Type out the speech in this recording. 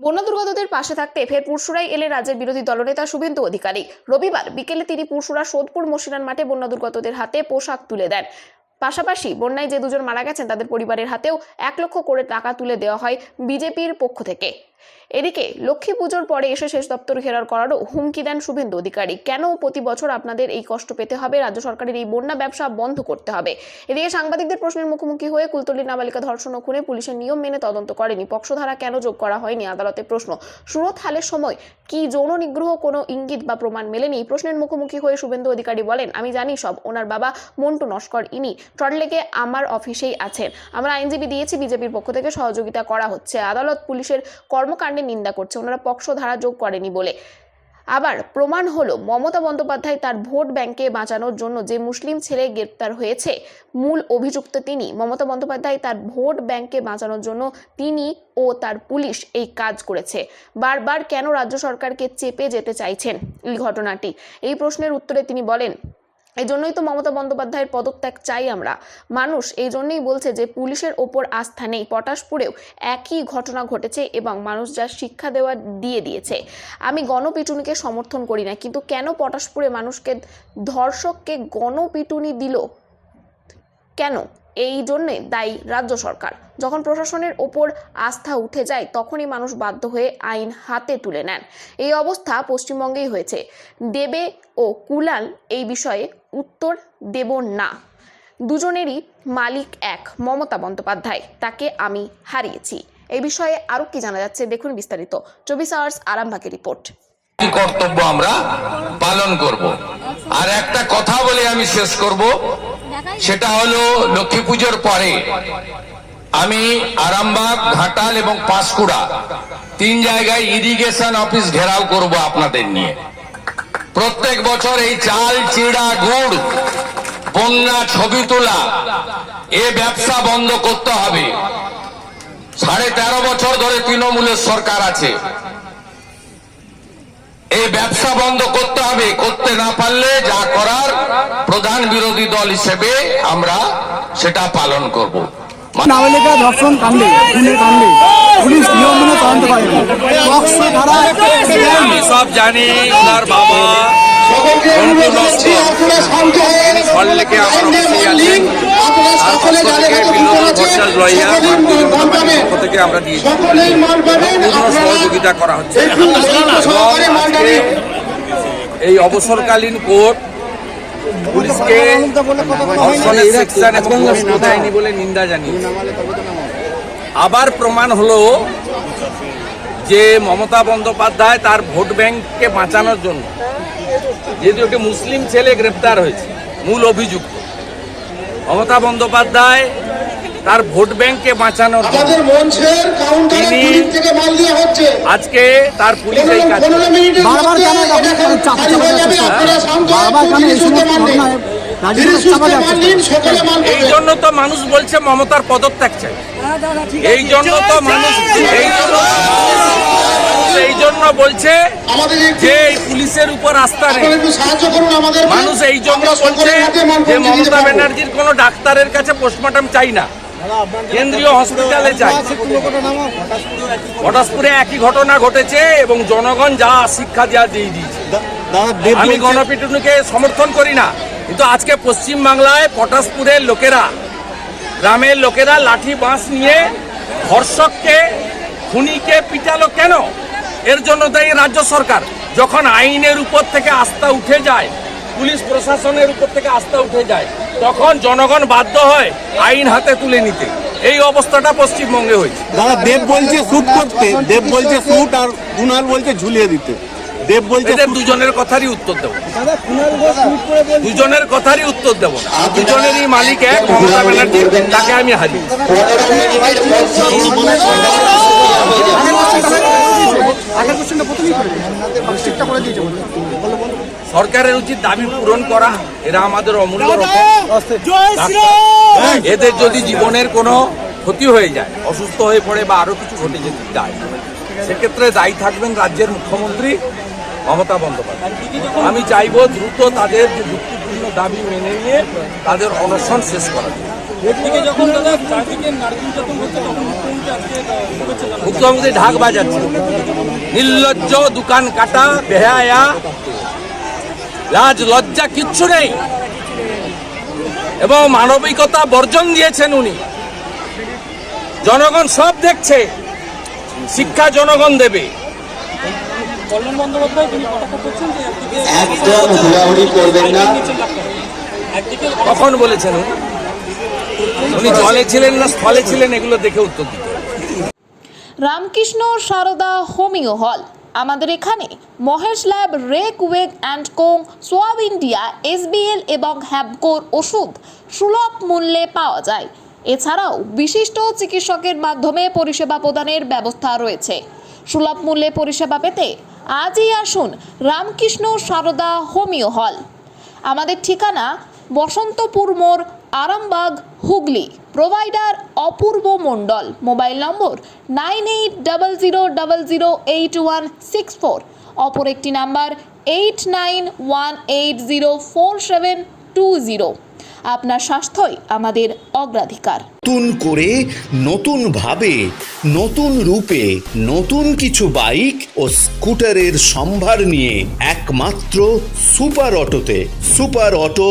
বন্যা দুর্গতদের পাশে থাকতে ফের পুরসুরাই এলে রাজ্যের বিরোধী দলনেতা শুভেন্দু অধিকারী। রবিবার বিকেলে তিনি পুরসুরা, সোদপুর মসিরান মাঠে বন্য দুর্গতদের হাতে পোশাক তুলে দেন। পাশাপাশি বন্যায় যে দুজন মারা গেছেন, তাদের পরিবারের হাতেও এক লক্ষ করে টাকা তুলে দেওয়া হয় বিজেপির পক্ষ থেকে। এদিকে লক্ষ্মী পুজোর পরে এসে শেষ দপ্তর ঘেরার করারও হুমকি দেন শুভেন্দু অধিকারী। কেন প্রতি বছর আপনাদের এই কষ্ট পেতে হবে? রাজ্য সরকারের এই বন্যা ব্যবসা বন্ধ করতে হবে। এদিকে সাংবাদিকদের প্রশ্নের মুখোমুখি হয়ে কুলতলি নাবালিকা ধর্ষণ ও খুনে পুলিশের নিয়ম মেনে তদন্ত করেনি। পক্ষধারা কেন যোগ করা হয়নি? আদালতে প্রশ্ন। সুরত হালের সময় কি যৌন নিগ্রহ কোনো ইঙ্গিত বা প্রমাণ মেলেনি? প্রশ্নের মুখোমুখি হয়ে শুভেন্দু অধিকারী বলেন, আমি জানি সব। ওনার বাবা মন্টু নস্কর, ইনি টডলেগে আমার অফিসেই আছেন আমরা আইনজীবী দিয়েছি, বিজেপির পক্ষ থেকে সহযোগিতা করা হচ্ছে। আদালত পুলিশের কর্মকাণ্ডে নিন্দা করছে, ওনারা পক্ষ ধারা যোগ করেনি বলে। আবার প্রমাণ হলো, মমতা বন্দ্যোপাধ্যায় তার ভোট ব্যাংকে বাঁচানোর জন্য যে মুসলিম ছেলে গ্রেপ্তার হয়েছে, মূল অভিযুক্ত তিনি। মমতা বন্দ্যোপাধ্যায় তার ভোট ব্যাংকে বাঁচানোর জন্য তিনি ও তার পুলিশ এই কাজ করেছে। বারবার কেন রাজ্য সরকারকে চেপে যেতে চাইছেন এই ঘটনাটি? এই প্রশ্নের উত্তরে তিনি বলেন এই জন্যই তো মমতা বন্দ্যোপাধ্যায়ের পদত্যাগ চাই আমরা। মানুষ এই জন্যই বলছে যে পুলিশের ওপর আস্থা নেই। পটাশপুরেও একই ঘটনা ঘটেছে এবং মানুষ যা শিক্ষা দেওয়া দিয়ে দিয়েছে। আমি গণপিটুনিকে সমর্থন করি না, কিন্তু কেন পটাশপুরে মানুষকে ধর্ষককে গণপিটুনি দিল? কেন? এই জন্যে দায়ী রাজ্য সরকার। যখন প্রশাসনের ওপর আস্থা উঠে যায়, তখনই মানুষ বাধ্য হয়ে আইন হাতে তুলে নেন। এই অবস্থা পশ্চিমবঙ্গেই হয়েছে। দেবে ও কুলাল এই বিষয়ে উত্তর দেব না। দুজনেরই মালিক এক, মমতা বন্দ্যোপাধ্যায়। তাকে আমি হারিয়েছি। এই বিষয়ে আরও কি জানা যাচ্ছে দেখুন বিস্তারিত। চব্বিশ আওয়ার্স আরামবাগের রিপোর্ট। কর্তব্য আমরা? পালন করব। আর একটা কথা বলে আমি শেষ করব। সেটা হলো লক্ষ্মী পুজোর পরে আমি আরামবাগ, ঘাটাল এবং পাঁশকুড়া তিন জায়গায় ইরিগেশন অফিস ঘেরাও করব আপনাদের নিয়ে। প্রত্যেক বছর এই চাল, চিড়া, গুড়, বন্যা, ছবি তোলা, এ ব্যবসা বন্ধ করতে হবে। সাড়ে তেরো বছর ধরে তৃণমূলের সরকার আছে। এই ব্যবসা বন্ধ করতে হবে। করতে না পারলে যা করার প্রধান বিরোধী দল হিসেবে আমরা সেটা পালন করব। নাবালিকা ধর্ষণ কাণ্ডে খুনের কাণ্ডে। পুলিশ নিয়ম তদন্ত করেনি পক্স ধারা আমি সব জানি ওনার বাবা সহযোগিতা করা হচ্ছে। এই অবসরকালীন কোর্ট পুলিশকে দেয়নি বলে নিন্দা আবার প্রমাণ হলো যে মমতা বন্দ্যোপাধ্যায় তার ভোট ব্যাংককে বাঁচানোর জন্য যেহেতু একটি মুসলিম ছেলে গ্রেপ্তার হয়েছে, মূল অভিযুক্ত। মমতা বন্দ্যোপাধ্যায় তার ভোট ব্যাংককে বাঁচানোর তিনি- আজকে তার পুলিশ এই কাজ। জন্য তো মানুষ বলছে মমতার পদত্যাগ চাই। এই জন্য তো মানুষ এই জন্য এই জন্য বলছে আমাদের যে এই পুলিশের উপর আস্থা নেই। আপনারা একটু সাহায্য করুন আমাদের। মানুষ এই জন্য বলছে যে মমতা ব্যানার্জির কোন ডাক্তারের কাছে পোস্টমর্টম চাই না। কেন্দ্রীয় হসপিটালে চাই পটাশপুরে একই ঘটনা ঘটেছে এবং জনগণ যা শিক্ষা দেওয়া দিয়ে দিয়েছে। আমি গণপিটুনিকে সমর্থন করি না কিন্তু আজকে পশ্চিম বাংলায় পটাশপুরের লোকেরা গ্রামের লোকেরা লাঠি বাঁশ নিয়ে ধর্ষককে খুনিকে পিটালো কেন? এর জন্য দায়ী রাজ্য সরকার। যখন আইনের উপর থেকে আস্থা উঠে যায় পুলিশ প্রশাসনের উপর থেকে আস্থা উঠে যায় তখন জনগণ বাধ্য হয় আইন হাতে তুলে নিতে। এই অবস্থাটা পশ্চিমবঙ্গে হয়েছে। দাদা দেব বলছে শুট করতে। দেব বলছে শুট আর কুনাল বলছে ঝুলিয়ে দিতে। দেব বলছে দুজনের কথারই উত্তর দেবো। দুজনের কথারই উত্তর দেবো। দুজনেরই মালিক এক মমতা ব্যানার্জি তাকে আমি হারিয়ে আগের কোশ্চেনটা প্রথমেই করে দিয়েছে ঠিকঠাক করে দিয়েছে বলে। সরকারের উচিত দাবি পূরণ করা এরা আমাদের অমূল্য এদের যদি জীবনের কোনো ক্ষতি হয়ে যায় অসুস্থ হয়ে পড়ে বা আরও কিছু ঘটে যেতে যায় সেক্ষেত্রে দায়ী থাকবেন রাজ্যের মুখ্যমন্ত্রী মমতা বন্দ্যোপাধ্যায়। আমি চাইব দ্রুত তাদের যে যুক্তিপূর্ণ দাবি মেনে নিয়ে তাদের অনশন শেষ করা যায়। মুখ্যমন্ত্রী ঢাক বাজাচ্ছে। নির্লজ্জ দোকান কাটা বেহায়া লাজ লজ্জা কিচ্ছু নেই। এবং মানবিকতা বর্জন দিয়েছেন উনি। জনগণ সব দেখছে শিক্ষা জনগণ দেবে। কখন বলেছেন উনি? উনি জলে ছিলেন না স্থলে ছিলেন এগুলো দেখে উত্তর দিতে রামকৃষ্ণ সারদা হোমিও হল। আমাদের এখানে Mahesh lab, Reckeweg and co, Schwabe India, SBL এবং হ্যাবকোর ওষুধ সুলভ মূল্যে পাওয়া যায়। এছাড়াও বিশিষ্ট চিকিৎসকের মাধ্যমে পরিষেবা প্রদানের ব্যবস্থা রয়েছে। সুলভ মূল্যে পরিষেবা পেতে আজই আসুন রামকৃষ্ণ সারদা হোমিও হল। আমাদের ঠিকানা বসন্তপুর মোড়, Arambagh, Hooghly. Provider Apurba Mondal. Mobile number nine eight double zero double zero eight one six four অপর একটি number eight nine one eight zero four seven two zero আপনার স্বাস্থ্যই আমাদের অগ্রাধিকার। নতুন করে, নতুন ভাবে, নতুন রূপে, নতুন কিছু বাইক ও স্কুটারের সম্ভার নিয়ে একমাত্র সুপার অটোতে, সুপার অটো